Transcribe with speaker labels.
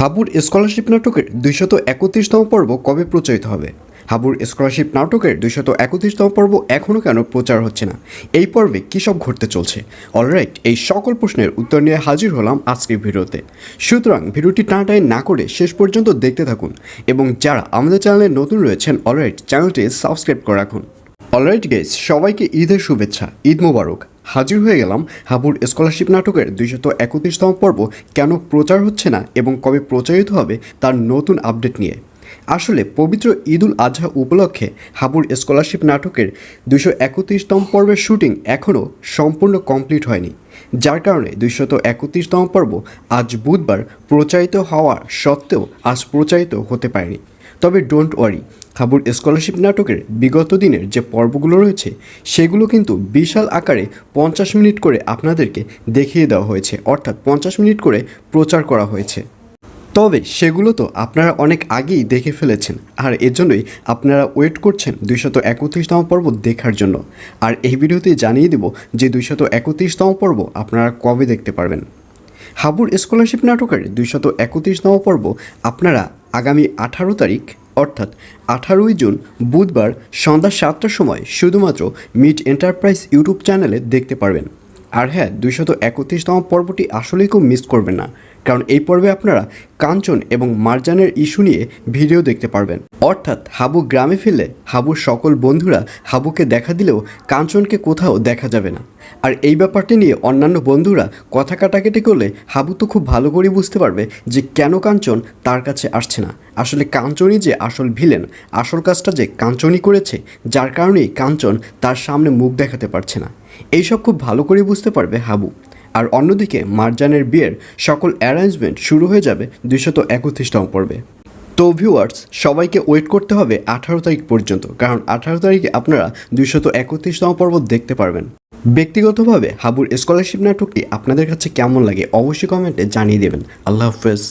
Speaker 1: হাবুর স্কলারশিপ নাটকের দুইশত একত্রিশতম পর্ব কবে প্রচারিত হবে? হাবুর স্কলারশিপ নাটকের দুইশত একত্রিশতম পর্ব এখনও কেন প্রচার হচ্ছে না? এই পর্বে কী সব ঘটতে চলছে? অলরাইট, এই সকল প্রশ্নের উত্তর নিয়ে হাজির হলাম আজকের ভিডিওতে। সুতরাং ভিডিওটি টানাটাই না করে শেষ পর্যন্ত দেখতে থাকুন এবং যারা আমাদের চ্যানেলে নতুন রয়েছেন, অলরাইট চ্যানেলটি সাবস্ক্রাইব করে রাখুন। অলরাইট গেস সবাইকে ঈদের শুভেচ্ছা, ঈদ মোবারক। হাজির হয়ে গেলাম হাবুর স্কলারশিপ নাটকের দুইশত একত্রিশতম পর্ব কেন প্রচার হচ্ছে না এবং কবে প্রচারিত হবে তার নতুন আপডেট নিয়ে। আসলে পবিত্র ঈদুল আজহা উপলক্ষে হাবুর স্কলারশিপ নাটকের দুইশো একত্রিশতম পর্বের শুটিং এখনও সম্পূর্ণ কমপ্লিট হয়নি। যার কারণে দুইশত একত্রিশতম পর্ব আজ বুধবার প্রচারিত হওয়া সত্ত্বেও আজ প্রচারিত হতে পারেনি। তবে ডোন্ট ওয়ারি হাবুর স্কলারশিপ নাটকের বিগত দিনের যে পর্বগুলো রয়েছে, সেগুলো কিন্তু বিশাল আকারে পঞ্চাশ মিনিট করে আপনাদেরকে দেখিয়ে দেওয়া হয়েছে, অর্থাৎ পঞ্চাশ মিনিট করে প্রচার করা হয়েছে। তবে সেগুলো তো আপনারা অনেক আগেই দেখে ফেলেছেন, আর এজন্যই আপনারা ওয়েট করছেন দুইশত একত্রিশতম পর্ব দেখার জন্য। আর এই ভিডিওতে জানিয়ে দেব যে দুইশত একত্রিশতম পর্ব আপনারা কবে দেখতে পারবেন। হাবুর স্কলারশিপ নাটকের দুইশত একত্রিশতম পর্ব আপনারা আগামী আঠারো তারিখ, অর্থাৎ আঠারোই জুন বুধবার সন্ধ্যা সাতটার সময় শুধুমাত্র মিট এন্টারপ্রাইজ ইউটিউব চ্যানেলে দেখতে পারবেন। আর হ্যাঁ দুইশত একত্রিশতম পর্বটি আসলেই খুব মিস করবেন না। কারণ এই পর্বে আপনারা কাঞ্চন এবং মারজানের ইস্যু নিয়ে ভিডিও দেখতে পারবেন। অর্থাৎ হাবু গ্রামে ফিরলে হাবুর সকল বন্ধুরা হাবুকে দেখা দিলেও কাঞ্চনকে কোথাও দেখা যাবে না। আর এই ব্যাপারটি নিয়ে অন্যান্য বন্ধুরা কথা কাটাকাটি করলে হাবু তো খুব ভালো করে বুঝতে পারবে যে কেন কাঞ্চন তার কাছে আসছে না। আসলে কাঞ্চনই যে আসল ভিলেন, আসল কাজটা যে কাঞ্চনই করেছে, যার কারণেই কাঞ্চন তার সামনে মুখ দেখাতে পারছে না। এইসব খুব ভালো করে বুঝতে পারবে হাবু। আর অন্যদিকে মারজানের বিয়ের সকল অ্যারেঞ্জমেন্ট শুরু হয়ে যাবে দুইশত একত্রিশতম পর্বে। তো ভিউয়ার্স সবাইকে ওয়েট করতে হবে আঠারো তারিখ পর্যন্ত, কারণ আঠারো তারিখে আপনারা দুইশত একত্রিশতম পর্ব দেখতে পারবেন। ব্যক্তিগতভাবে হাবুর স্কলারশিপ নাটকটি আপনাদের কাছে কেমন লাগে অবশ্যই কমেন্টে জানিয়ে দেবেন। আল্লাহ হাফেজ।